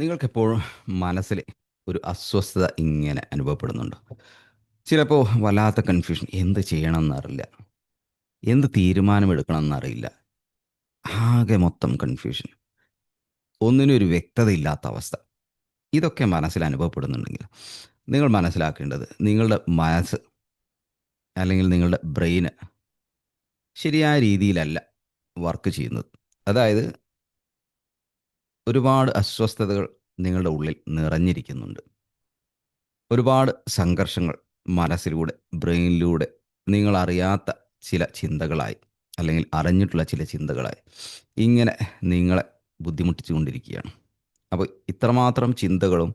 നിങ്ങൾക്കെപ്പോഴും മനസ്സിൽ ഒരു അസ്വസ്ഥത ഇങ്ങനെ അനുഭവപ്പെടുന്നുണ്ട്? ചിലപ്പോൾ വല്ലാത്ത കൺഫ്യൂഷൻ എന്ത് ചെയ്യണമെന്നറിയില്ല. എന്ത് തീരുമാനമെടുക്കണമെന്നറിയില്ല. ആകെ മൊത്തം കൺഫ്യൂഷൻ ഒന്നിനും ഒരു വ്യക്തതയില്ലാത്ത അവസ്ഥ. ഇതൊക്കെ മനസ്സിൽ അനുഭവപ്പെടുന്നുണ്ടെങ്കിൽ നിങ്ങൾ മനസ്സിലാക്കേണ്ടത് നിങ്ങളുടെ മനസ്സ് അല്ലെങ്കിൽ നിങ്ങളുടെ ബ്രെയിന് ശരിയായ രീതിയിലല്ല വർക്ക് ചെയ്യുന്നത്. അതായത് ഒരുപാട് അസ്വസ്ഥതകൾ നിങ്ങളുടെ ഉള്ളിൽ നിറഞ്ഞിരിക്കുന്നുണ്ട്. ഒരുപാട് സംഘർഷങ്ങൾ മനസ്സിലൂടെ ബ്രെയിനിലൂടെ നിങ്ങൾ അറിയാത്ത ചില ചിന്തകളായി അല്ലെങ്കിൽ അറിഞ്ഞിട്ടുള്ള ചില ചിന്തകളായി ഇങ്ങനെ നിങ്ങളെ ബുദ്ധിമുട്ടിച്ചുകൊണ്ടിരിക്കുകയാണ്. അപ്പോൾ ഇത്രമാത്രം ചിന്തകളും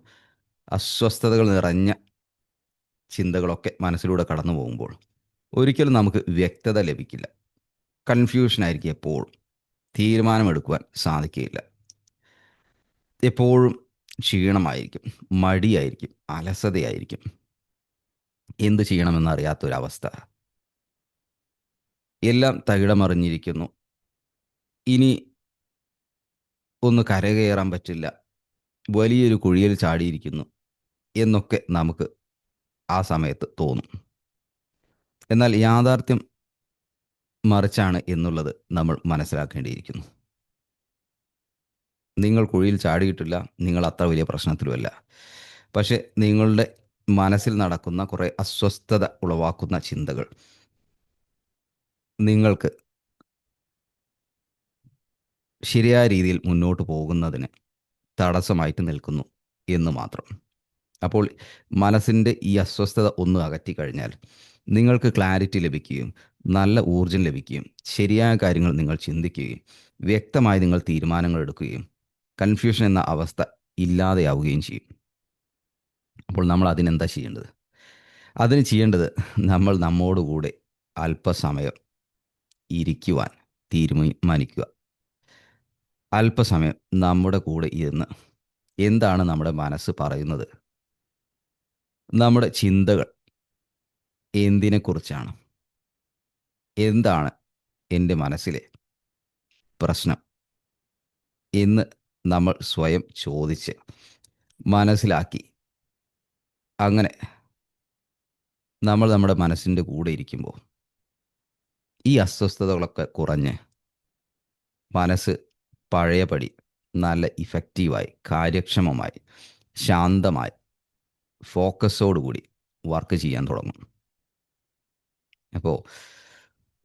അസ്വസ്ഥതകൾ നിറഞ്ഞ ചിന്തകളൊക്കെ മനസ്സിലൂടെ കടന്നു പോകുമ്പോൾ ഒരിക്കലും നമുക്ക് വ്യക്തത ലഭിക്കില്ല. കൺഫ്യൂഷനായിരിക്കും എപ്പോഴും. തീരുമാനമെടുക്കുവാൻ സാധിക്കുകയില്ല. എപ്പോഴും ക്ഷീണമായിരിക്കും മടിയായിരിക്കും അലസതയായിരിക്കും. എന്ത് ചെയ്യണമെന്നറിയാത്തൊരവസ്ഥ. എല്ലാം തകിടമറിഞ്ഞിരിക്കുന്നു. ഇനി ഒന്ന് കരകയറാൻ പറ്റില്ല. വലിയൊരു കുഴിയിൽ ചാടിയിരിക്കുന്നു എന്നൊക്കെ നമുക്ക് ആ സമയത്ത് തോന്നും. എന്നാൽ യാഥാർത്ഥ്യം മറിച്ചാണ് എന്നുള്ളത് നമ്മൾ മനസ്സിലാക്കേണ്ടിയിരിക്കുന്നു. നിങ്ങൾ കുഴിയിൽ ചാടിയിട്ടില്ല നിങ്ങൾ അത്ര വലിയ പ്രശ്നത്തിലുമല്ല. പക്ഷെ നിങ്ങളുടെ മനസ്സിൽ നടക്കുന്ന കുറേ അസ്വസ്ഥത ഉളവാക്കുന്ന ചിന്തകൾ നിങ്ങൾക്ക് ശരിയായ രീതിയിൽ മുന്നോട്ട് പോകുന്നതിന് തടസ്സമായിട്ട് നിൽക്കുന്നു എന്ന് മാത്രം. അപ്പോൾ മനസ്സിന്റെ ഈ അസ്വസ്ഥത ഒന്ന് അകറ്റി കഴിഞ്ഞാൽ നിങ്ങൾക്ക് ക്ലാരിറ്റി ലഭിക്കുകയും നല്ല ഊർജം ലഭിക്കുകയും ശരിയായ കാര്യങ്ങൾ നിങ്ങൾ ചിന്തിക്കുകയും വ്യക്തമായി നിങ്ങൾ തീരുമാനങ്ങൾ എടുക്കുകയും കൺഫ്യൂഷൻ എന്ന അവസ്ഥ ഇല്ലാതെയാവുകയും ചെയ്യും. അപ്പോൾ നമ്മൾ അതിനെന്താ ചെയ്യേണ്ടത്? അതിന് ചെയ്യേണ്ടത് നമ്മൾ നമ്മോടുകൂടെ അല്പസമയം ഇരിക്കുവാൻ തീരുമാനിക്കുക. അല്പസമയം നമ്മുടെ കൂടെ ഇരുന്ന് എന്താണ് നമ്മുടെ മനസ്സ് പറയുന്നത്? നമ്മുടെ ചിന്തകൾ എന്തിനെക്കുറിച്ചാണ്? എന്താണ് എന്റെ മനസ്സിലെ പ്രശ്നം എന്ന് നമ്മൾ സ്വയം ചോദിച്ച് മനസ്സിലാക്കി. അങ്ങനെ നമ്മൾ നമ്മുടെ മനസ്സിന്റെ കൂടെ ഇരിക്കുമ്പോൾ ഈ അസ്വസ്ഥതകളൊക്കെ കുറഞ്ഞ് മനസ്സ് പഴയപടി നല്ല ഇഫക്റ്റീവായി കാര്യക്ഷമമായി ശാന്തമായി ഫോക്കസോടുകൂടി വർക്ക് ചെയ്യാൻ തുടങ്ങും. അപ്പോൾ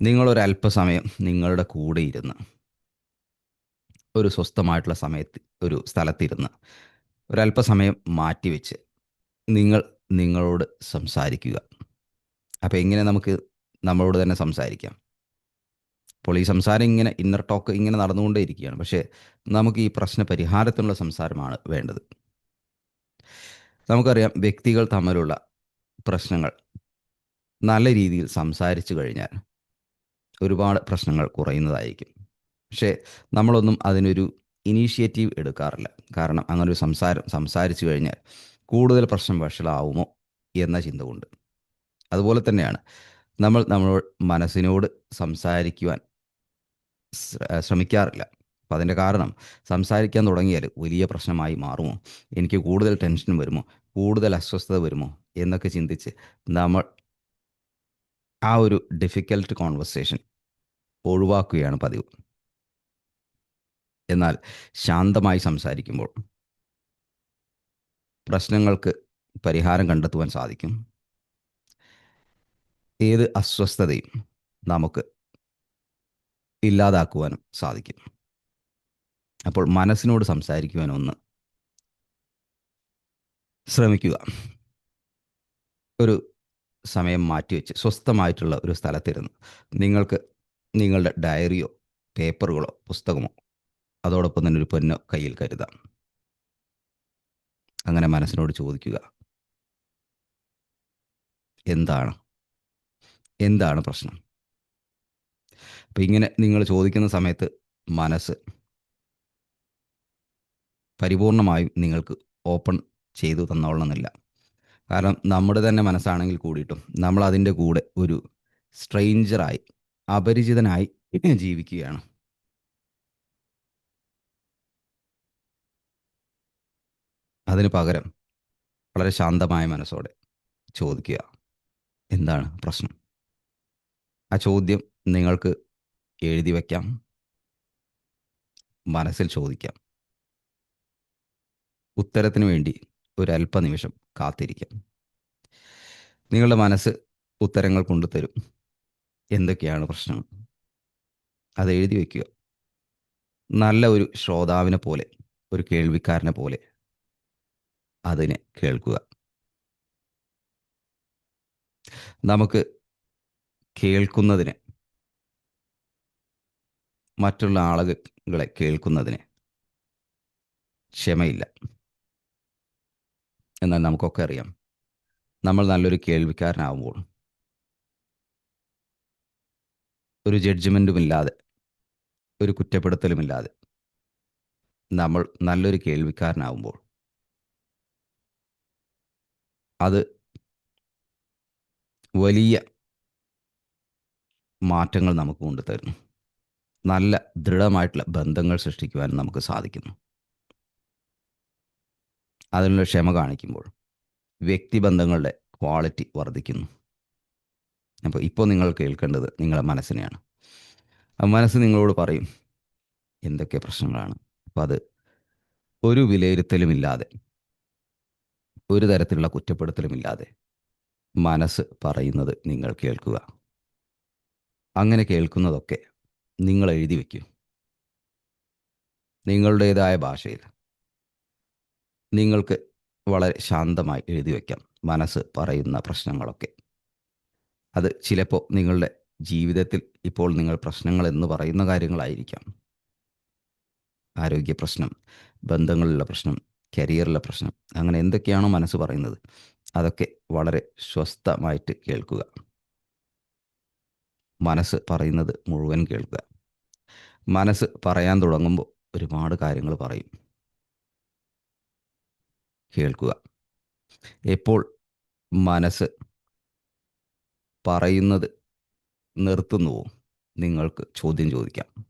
നിങ്ങളൊരല്പസമയം നിങ്ങളുടെ കൂടെ ഇരുന്ന് ഒരു സ്വസ്ഥമായിട്ടുള്ള സമയത്ത് ഒരു സ്ഥലത്തിരുന്ന് ഒരല്പസമയം മാറ്റിവെച്ച് നിങ്ങൾ നിങ്ങളോട് സംസാരിക്കുക. അപ്പോൾ എങ്ങനെ നമുക്ക് നമ്മളോട് തന്നെ സംസാരിക്കാം? അപ്പോൾ ഈ സംസാരം ഇങ്ങനെ ഇന്നർ ടോക്ക് ഇങ്ങനെ നടന്നുകൊണ്ടേ ഇരിക്കുകയാണ് പക്ഷേ നമുക്ക് ഈ പ്രശ്ന പരിഹാരത്തിനുള്ള സംസാരമാണ് വേണ്ടത്. നമുക്കറിയാം വ്യക്തികൾ തമ്മിലുള്ള പ്രശ്നങ്ങൾ നല്ല രീതിയിൽ സംസാരിച്ചു കഴിഞ്ഞാൽ ഒരുപാട് പ്രശ്നങ്ങൾ കുറയുന്നതായിരിക്കും. പക്ഷേ നമ്മളൊന്നും അതിനൊരു ഇനീഷ്യേറ്റീവ് എടുക്കാറില്ല. കാരണം അങ്ങനെ ഒരു സംസാരം സംസാരിച്ചു കഴിഞ്ഞാൽ കൂടുതൽ പ്രശ്നം വഷളാവുമോ എന്ന ചിന്ത കൊണ്ട് അതുപോലെ തന്നെയാണ് നമ്മൾ നമ്മളോട് മനസ്സിനോട് സംസാരിക്കുവാൻ ശ്രമിക്കാറില്ല. അപ്പം അതിന്റെ കാരണം സംസാരിക്കാൻ തുടങ്ങിയാൽ വലിയ പ്രശ്നമായി മാറുമോ? എനിക്ക് കൂടുതൽ ടെൻഷൻ വരുമോ? കൂടുതൽ അസ്വസ്ഥത വരുമോ? എന്നൊക്കെ ചിന്തിച്ച് നമ്മൾ ആ ഒരു ഡിഫിക്കൽട്ട് കോൺവെർസേഷൻ ഒഴിവാക്കുകയാണ് പതിവ്. എന്നാൽ ശാന്തമായി സംസാരിക്കുമ്പോൾ പ്രശ്നങ്ങൾക്ക് പരിഹാരം കണ്ടെത്തുവാൻ സാധിക്കും. ഏത് അസ്വസ്ഥതയും നമുക്ക് ഇല്ലാതാക്കുവാനും സാധിക്കും. അപ്പോൾ മനസ്സിനോട് സംസാരിക്കുവാൻ ഒന്ന് ശ്രമിക്കുക. ഒരു സമയം മാറ്റിവെച്ച് സ്വസ്ഥമായിട്ടുള്ള ഒരു സ്ഥലത്തിരുന്ന് നിങ്ങൾക്ക് നിങ്ങളുടെ ഡയറിയോ പേപ്പറുകളോ പുസ്തകമോ അതോടൊപ്പം തന്നെ ഒരു പൊന്നോ കയ്യിൽ കരുതാം. അങ്ങനെ മനസ്സിനോട് ചോദിക്കുക. എന്താണ്? എന്താണ് പ്രശ്നം? അപ്പം ഇങ്ങനെ നിങ്ങൾ ചോദിക്കുന്ന സമയത്ത് മനസ്സ് പരിപൂർണമായും നിങ്ങൾക്ക് ഓപ്പൺ ചെയ്തു തന്നോളണമെന്നില്ല. കാരണം നമ്മുടെ തന്നെ മനസ്സാണെങ്കിൽ കൂടിയിട്ടും നമ്മൾ അതിന്റെ കൂടെ ഒരു സ്ട്രെയിഞ്ചറായി അപരിചിതനായി ജീവിക്കുകയാണ്. അതിന് പകരം വളരെ ശാന്തമായ മനസ്സോടെ ചോദിക്കുക. എന്താണ് പ്രശ്നം? ആ ചോദ്യം നിങ്ങൾക്ക് എഴുതി വയ്ക്കാം മനസ്സിൽ ചോദിക്കാം. ഉത്തരത്തിന് വേണ്ടി ഒരല്പനിമിഷം കാത്തിരിക്കാം. നിങ്ങളുടെ മനസ്സ് ഉത്തരങ്ങൾ കൊണ്ടുതരും. എന്തൊക്കെയാണ് പ്രശ്നങ്ങൾ? അത് എഴുതി വയ്ക്കുക നല്ല ഒരു ശ്രോതാവിനെ പോലെ ഒരു കേൾവിക്കാരനെ പോലെ അതിനെ കേൾക്കുക. നമുക്ക് കേൾക്കുന്നതിന് മറ്റുള്ള ആളുകളെ കേൾക്കുന്നതിന് ക്ഷമയില്ല. എന്നാൽ നമുക്കൊക്കെ അറിയാം നമ്മൾ നല്ലൊരു കേൾവിക്കാരനാവുമ്പോൾ ഒരു ജഡ്ജ്മെന്റുമില്ലാതെ ഒരു കുറ്റപ്പെടുത്തലുമില്ലാതെ നമ്മൾ നല്ലൊരു കേൾവിക്കാരനാവുമ്പോൾ അത് വലിയ മാറ്റങ്ങൾ നമുക്ക് കൊണ്ടുതരുന്നു നല്ല ദൃഢമായിട്ടുള്ള ബന്ധങ്ങൾ സൃഷ്ടിക്കുവാൻ നമുക്ക് സാധിക്കുന്നു. അതിനുള്ള ക്ഷമ കാണിക്കുമ്പോൾ വ്യക്തിബന്ധങ്ങളുടെ ക്വാളിറ്റി വർദ്ധിക്കുന്നു. അപ്പോൾ ഇപ്പോൾ നിങ്ങൾ കേൾക്കേണ്ടത് നിങ്ങളുടെ മനസ്സിനെയാണ്. മനസ്സ് നിങ്ങളോട് പറയും എന്തൊക്കെ പ്രശ്നങ്ങളാണ്? അപ്പോൾ അത് ഒരു വിലയിരുത്തലുമില്ലാതെ ഒരു തരത്തിലുള്ള കുറ്റപ്പെടുത്തലുമില്ലാതെ മനസ്സ് പറയുന്നത് നിങ്ങൾ കേൾക്കുക. അങ്ങനെ കേൾക്കുന്നതൊക്കെ നിങ്ങൾ എഴുതി വയ്ക്കൂ നിങ്ങളുടേതായ ഭാഷയിൽ. നിങ്ങൾക്ക് വളരെ ശാന്തമായി എഴുതി വയ്ക്കാം മനസ്സ് പറയുന്ന പ്രശ്നങ്ങളൊക്കെ. അത് ചിലപ്പോൾ നിങ്ങളുടെ ജീവിതത്തിൽ ഇപ്പോൾ നിങ്ങൾ പ്രശ്നങ്ങൾ എന്ന് പറയുന്ന കാര്യങ്ങളായിരിക്കാം. ആരോഗ്യ പ്രശ്നം ബന്ധങ്ങളിലുള്ള പ്രശ്നം കരിയറിലെ പ്രശ്നം. അങ്ങനെ എന്തൊക്കെയാണോ മനസ്സ് പറയുന്നത്. അതൊക്കെ വളരെ സ്വസ്ഥമായിട്ട് കേൾക്കുക. മനസ്സ് പറയുന്നത് മുഴുവൻ കേൾക്കുക. മനസ്സ് പറയാൻ തുടങ്ങുമ്പോൾ ഒരുപാട് കാര്യങ്ങൾ പറയും. കേൾക്കുക. എപ്പോൾ മനസ്സ് പറയുന്നത് നിർത്തുന്നുവോ? നിങ്ങൾക്ക് ചോദ്യം ചോദിക്കാം.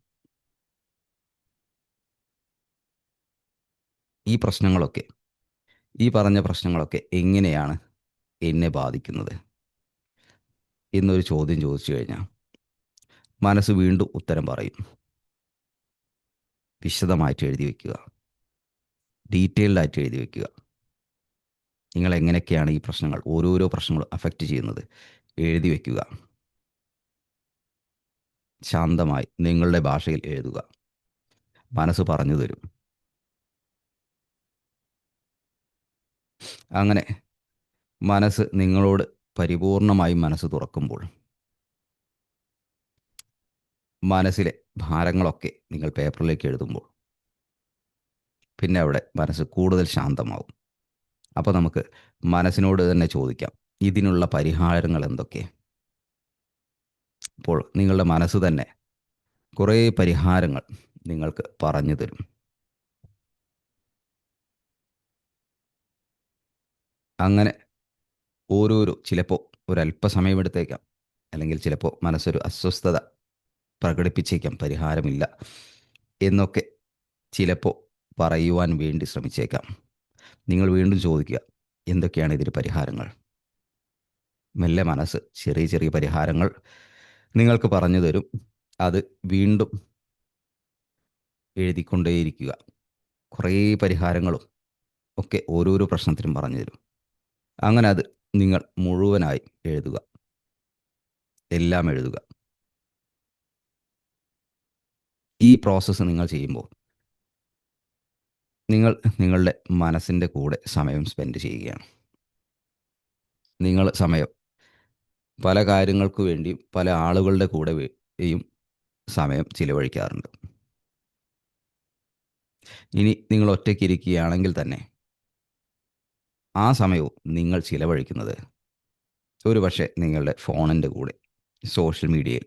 ഈ പ്രശ്നങ്ങളൊക്കെ ഈ പറഞ്ഞ പ്രശ്നങ്ങളൊക്കെ എങ്ങനെയാണ് എന്നെ ബാധിക്കുന്നത്? എന്നൊരു ചോദ്യം ചോദിച്ചു കഴിഞ്ഞാൽ മനസ്സ് വീണ്ടും ഉത്തരം പറയും. വിശദമായിട്ട് എഴുതി വയ്ക്കുക ഡീറ്റെയിൽഡായിട്ട് എഴുതി വയ്ക്കുക നിങ്ങൾ എങ്ങനെയൊക്കെയാണ് ഈ പ്രശ്നങ്ങൾ ഓരോരോ പ്രശ്നങ്ങളും അഫക്റ്റ് ചെയ്യുന്നത്? എഴുതി വയ്ക്കുക ശാന്തമായി നിങ്ങളുടെ ഭാഷയിൽ എഴുതുക. മനസ്സ് പറഞ്ഞു തരും. അങ്ങനെ മനസ്സ് നിങ്ങളോട് പരിപൂർണമായും മനസ്സ് തുറക്കുമ്പോൾ മനസ്സിലെ ഭാരങ്ങളൊക്കെ നിങ്ങൾ പേപ്പറിലേക്ക് എഴുതുമ്പോൾ പിന്നെ അവിടെ മനസ്സ് കൂടുതൽ ശാന്തമാവും. അപ്പോൾ നമുക്ക് മനസ്സിനോട് തന്നെ ചോദിക്കാം ഇതിനുള്ള പരിഹാരങ്ങൾ എന്തൊക്കെ? അപ്പോൾ നിങ്ങളുടെ മനസ്സ് തന്നെ കുറേ പരിഹാരങ്ങൾ നിങ്ങൾക്ക് പറഞ്ഞു തരും. അങ്ങനെ ഓരോരോ ചിലപ്പോൾ ഒരല്പസമയമെടുത്തേക്കാം അല്ലെങ്കിൽ ചിലപ്പോൾ മനസ്സൊരു അസ്വസ്ഥത പ്രകടിപ്പിച്ചേക്കാം പരിഹാരമില്ല എന്നൊക്കെ ചിലപ്പോൾ പറയുവാൻ വേണ്ടി ശ്രമിച്ചേക്കാം. നിങ്ങൾ വീണ്ടും ചോദിക്കുക എന്തൊക്കെയാണ് ഇതിന് പരിഹാരങ്ങൾ? മെല്ലെ മനസ്സ് ചെറിയ ചെറിയ പരിഹാരങ്ങൾ നിങ്ങൾക്ക് പറഞ്ഞു തരും. അത് വീണ്ടും എഴുതിക്കൊണ്ടേയിരിക്കുക. കുറേ പരിഹാരങ്ങളും ഒക്കെ ഓരോരോ പ്രശ്നത്തിനും പറഞ്ഞു തരും. അങ്ങനെ അത് നിങ്ങൾ മുഴുവനായി എഴുതുക. എല്ലാം എഴുതുക. ഈ പ്രോസസ്സ് നിങ്ങൾ ചെയ്യുമ്പോൾ നിങ്ങൾ നിങ്ങളുടെ മനസ്സിന്റെ കൂടെ സമയം സ്പെൻഡ് ചെയ്യുകയാണ്. നിങ്ങൾ സമയം പല കാര്യങ്ങൾക്ക് വേണ്ടിയും പല ആളുകളുടെ കൂടെയും സമയം ചിലവഴിക്കാറുണ്ട്. ഇനി നിങ്ങൾ ഒറ്റയ്ക്ക് ഇരിക്കുകയാണെങ്കിൽ തന്നെ ആ സമയവും നിങ്ങൾ ചിലവഴിക്കുന്നത്. ഒരു പക്ഷേ നിങ്ങളുടെ ഫോണിന്റെ കൂടെ സോഷ്യൽ മീഡിയയിൽ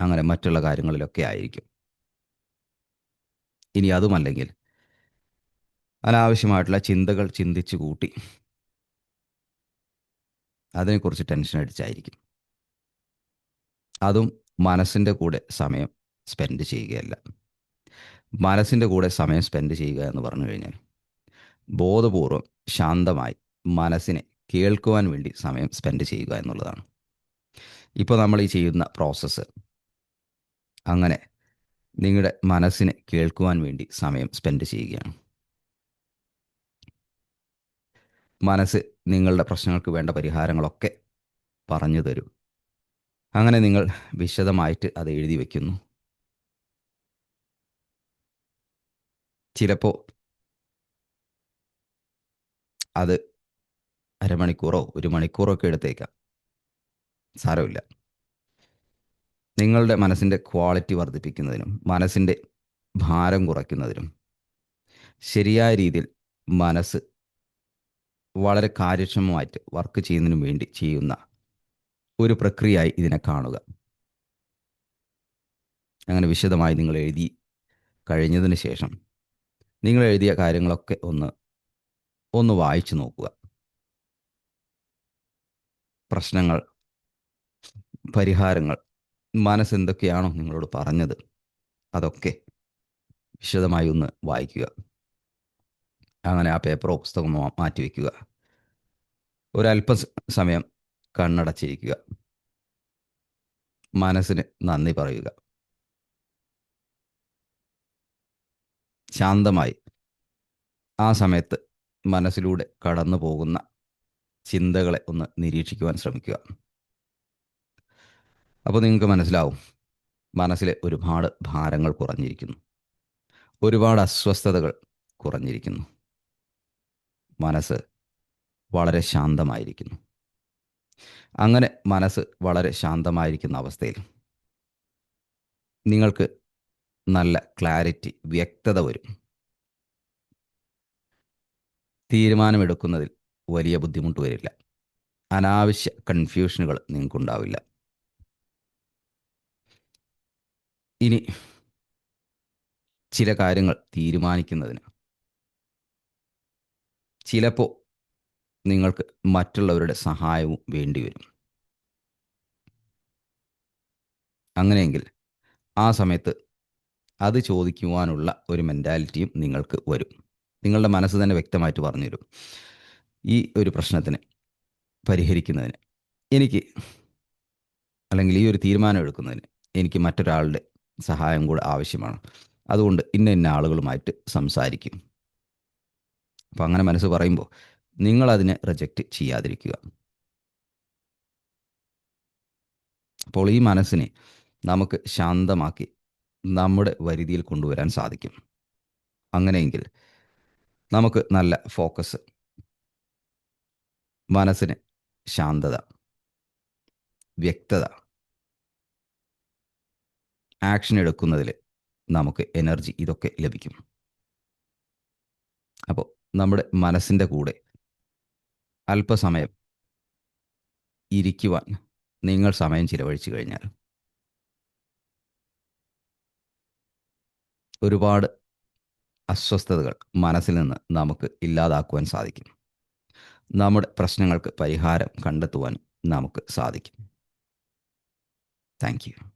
അങ്ങനെ മറ്റുള്ള കാര്യങ്ങളിലൊക്കെ ആയിരിക്കും. ഇനി അതുമല്ലെങ്കിൽ അനാവശ്യമായിട്ടുള്ള ചിന്തകൾ ചിന്തിച്ചു കൂട്ടി അതിനെക്കുറിച്ച് ടെൻഷൻ അടിച്ചായിരിക്കും. അതും മനസ്സിന്റെ കൂടെ സമയം സ്പെൻഡ് ചെയ്യുകയല്ല. മനസ്സിന്റെ കൂടെ സമയം സ്പെൻഡ് ചെയ്യുക എന്ന് പറഞ്ഞു കഴിഞ്ഞാൽ ബോധപൂർവം ശാന്തമായി മനസ്സിനെ കേൾക്കുവാൻ വേണ്ടി സമയം സ്പെൻഡ് ചെയ്യുക എന്നുള്ളതാണ്. ഇപ്പോൾ നമ്മൾ ഈ ചെയ്യുന്ന പ്രോസസ്സ് അങ്ങനെ നിങ്ങളുടെ മനസ്സിനെ കേൾക്കുവാൻ വേണ്ടി സമയം സ്പെൻഡ് ചെയ്യുകയാണ്. മനസ്സ് നിങ്ങളുടെ പ്രശ്നങ്ങൾക്ക് വേണ്ട പരിഹാരങ്ങളൊക്കെ പറഞ്ഞു തരും. അങ്ങനെ നിങ്ങൾ വിശദമായിട്ട് അത് എഴുതി വയ്ക്കുന്നു ചിലപ്പോൾ അത് അരമണിക്കൂറോ ഒരു മണിക്കൂറോ ഒക്കെ എടുത്തേക്കാം. സാരമില്ല. നിങ്ങളുടെ മനസ്സിന്റെ ക്വാളിറ്റി വർദ്ധിപ്പിക്കുന്നതിനും മനസ്സിന്റെ ഭാരം കുറയ്ക്കുന്നതിനും ശരിയായ രീതിയിൽ മനസ്സ് വളരെ കാര്യക്ഷമമായിട്ട് വർക്ക് ചെയ്യുന്നതിനും വേണ്ടി ചെയ്യുന്ന ഒരു പ്രക്രിയയായി ഇതിനെ കാണുക. അങ്ങനെ വിശദമായി നിങ്ങൾ എഴുതി കഴിഞ്ഞതിന് ശേഷം നിങ്ങൾ എഴുതിയ കാര്യങ്ങളൊക്കെ ഒന്ന് ഒന്ന് വായിച്ചു നോക്കുക. പ്രശ്നങ്ങൾ പരിഹാരങ്ങൾ മനസ്സെന്തൊക്കെയാണോ നിങ്ങളോട് പറഞ്ഞത് അതൊക്കെ വിശദമായി ഒന്ന് വായിക്കുക. അങ്ങനെ ആ പേപ്പറോ പുസ്തകമോ മാറ്റിവെക്കുക. ഒരല്പ സമയം കണ്ണടച്ചിരിക്കുക. മനസ്സിന് നന്ദി പറയുക. ശാന്തമായി ആ സമയത്ത് മനസ്സിലൂടെ കടന്നു പോകുന്ന ചിന്തകളെ ഒന്ന് നിരീക്ഷിക്കുവാൻ ശ്രമിക്കുക. അപ്പോൾ നിങ്ങൾക്ക് മനസ്സിലാവും മനസ്സിലെ ഒരുപാട് ഭാരങ്ങൾ കുറഞ്ഞിരിക്കുന്നു. ഒരുപാട് അസ്വസ്ഥതകൾ കുറഞ്ഞിരിക്കുന്നു. മനസ്സ് വളരെ ശാന്തമായിരിക്കുന്നു. അങ്ങനെ മനസ്സ് വളരെ ശാന്തമായിരിക്കുന്ന അവസ്ഥയിൽ നിങ്ങൾക്ക് നല്ല ക്ലാരിറ്റി വ്യക്തത വരും. തീരുമാനമെടുക്കുന്നതിൽ വലിയ ബുദ്ധിമുട്ട് വരില്ല. അനാവശ്യ കൺഫ്യൂഷനുകൾ നിങ്ങൾക്കുണ്ടാവില്ല. ഇനി ചില കാര്യങ്ങൾ തീരുമാനിക്കുന്നതിന് ചിലപ്പോൾ നിങ്ങൾക്ക് മറ്റുള്ളവരുടെ സഹായവും വേണ്ടിവരും അങ്ങനെയെങ്കിൽ ആ സമയത്ത് അത് ചോദിക്കുവാനുള്ള ഒരു മെന്റാലിറ്റിയും നിങ്ങൾക്ക് വരും. നിങ്ങളുടെ മനസ്സ് തന്നെ വ്യക്തമായിട്ട് പറഞ്ഞു തരും ഈ ഒരു പ്രശ്നത്തിന് പരിഹരിക്കുന്നതിന് എനിക്ക് അല്ലെങ്കിൽ ഈ ഒരു തീരുമാനം എടുക്കുന്നതിന് എനിക്ക് മറ്റൊരാളുടെ സഹായം കൂടെ ആവശ്യമാണ്. അതുകൊണ്ട് ഇന്ന ഇന്ന ആളുകളുമായിട്ട് സംസാരിക്കും. അപ്പം അങ്ങനെ മനസ്സ് പറയുമ്പോൾ നിങ്ങളതിനെ റിജക്റ്റ് ചെയ്യാതിരിക്കുക. അപ്പോൾ ഈ മനസ്സിനെ നമുക്ക് ശാന്തമാക്കി നമ്മുടെ വരുതിയിൽ കൊണ്ടുവരാൻ സാധിക്കും. അങ്ങനെയെങ്കിൽ നമുക്ക് നല്ല ഫോക്കസ് മനസ്സിന് ശാന്തത. വ്യക്തത. ആക്ഷൻ എടുക്കുന്നതിൽ നമുക്ക് എനർജി ഇതൊക്കെ ലഭിക്കും. അപ്പോൾ നമ്മുടെ മനസ്സിന്റെ കൂടെ അല്പസമയം ഇരിക്കുവാൻ നിങ്ങൾ സമയം ചിലവഴിച്ചു കഴിഞ്ഞാൽ ഒരുപാട് അസ്വസ്ഥതകൾ മനസ്സിൽ നിന്ന് നമുക്ക് ഇല്ലാതാക്കുവാൻ സാധിക്കും. നമ്മുടെ പ്രശ്നങ്ങൾക്ക് പരിഹാരം കണ്ടെത്തുവാൻ നമുക്ക് സാധിക്കും. Thank you.